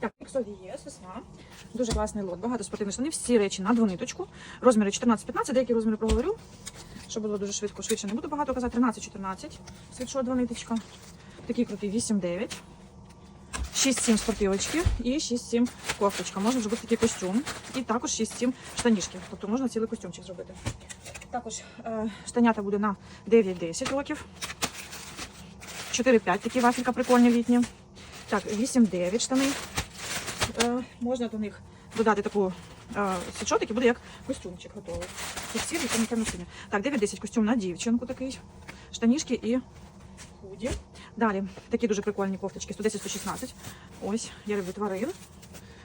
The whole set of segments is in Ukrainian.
Так, Іксові є, весна. Дуже класний лот, багато спортивних штанів, всі речі на двониточку. Розміри 14-15, деякі розміри проговорю. Щоб було дуже швидко, швидше не буду багато казати. 13-14, світшот двониточка. Такий крутий 8-9. 6-7 спортивочки і 6-7 кофточка. Можна зробити такий костюм. І також 6-7 штанішки. Тобто можна цілий костюмчик зробити. Також е, штанята буде на 9-10 років. 4-5 такі вафелька прикольні літні. Так, 8-9 штани. Е, можна до них додати таку е, світшотик і буде як костюмчик готовий. Тут там, там. Так, 9-10 костюм на дівчинку такий. Штанішки і худі. Далі такі дуже прикольні кофточки 110-116. Ось, я люблю тварин.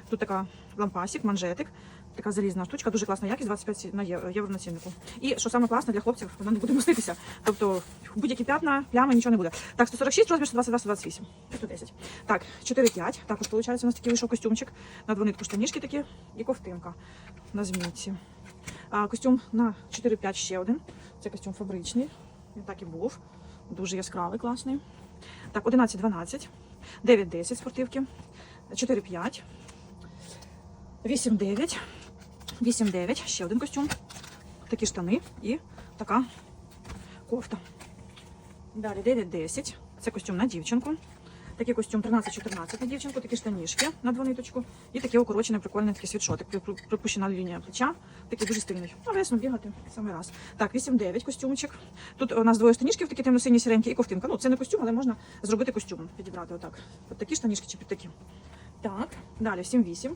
Тут така лампасик, манжетик. Така залізна штучка, дуже класна якість, 25 на євро, євро на ціннику. І що саме класне для хлопців, вона не буде моститися. Тобто будь-які п'ятна, плями, нічого не буде. Так, 146, розмір 122, 128. 110. Так, 4-5. Також виходить, у нас такий вийшов костюмчик. На двонитку штанішки такі і ковтинка на змійці. А, костюм на 4-5 ще один. Це костюм фабричний. Він так і був. Дуже яскравий, класний. Так, 11-12. 9-10 спортивки. 4-5. 8-9. 8-9. Ще один костюм. Такі штани і така кофта. Далі 9-10. Це костюм на дівчинку. Такий костюм 13-14 на дівчинку, такі штанішки на двониточку. І такий укорочений прикольний такий світшотик. При- при- Припущена лінія плеча. Такий дуже стильний. Ну, весно бігати саме раз. Так, 8-9 костюмчик. Тут у нас двоє штанішків, такі темно-сині сіренькі і ковтинка. Ну, це не костюм, але можна зробити костюм. Підібрати отак. От такі штанішки чи під такі. Так, далі 7-8.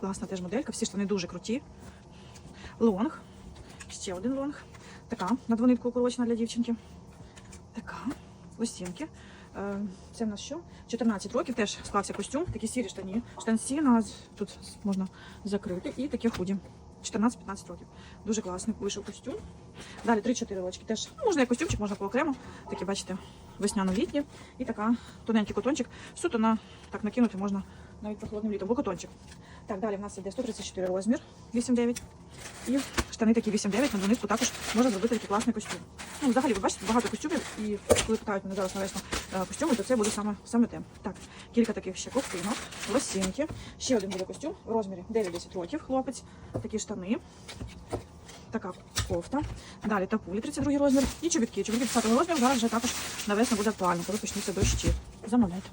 Класна теж моделька. Всі штани дуже круті. Лонг. Ще один лонг. Така на двонитку укорочена для дівчинки. Така. Лосінки. Е, Це в нас що? 14 років теж склався костюм, такі сірі штані. Штанці тут можна закрити. І такі худі. 14-15 років. Дуже класний вийшов костюм. Далі 3-4 рочки. Теж ну, можна як костюмчик, можна по окремо. Такі, бачите, весняно-літні. І така тоненький котончик. Суто на так накинути можна навіть прохолодним літом, бо котончик. Так, далі в нас іде 134 розмір, 8-9. І штани такі 8-9, на донизку також можна зробити такий класний костюм. Ну, взагалі, ви бачите, багато костюмів, і коли питають мене зараз на весну е, костюми, то це буде саме, саме те. Так, кілька таких ще ковтинок, лосінки. Ще один буде костюм в розмірі 9-10 років, хлопець, такі штани. Така кофта. Далі тапулі 32 розмір. І чобітки. Чобітки 10 розміру зараз вже також на весну буде актуально, коли почнуться дощі. Замовляйте.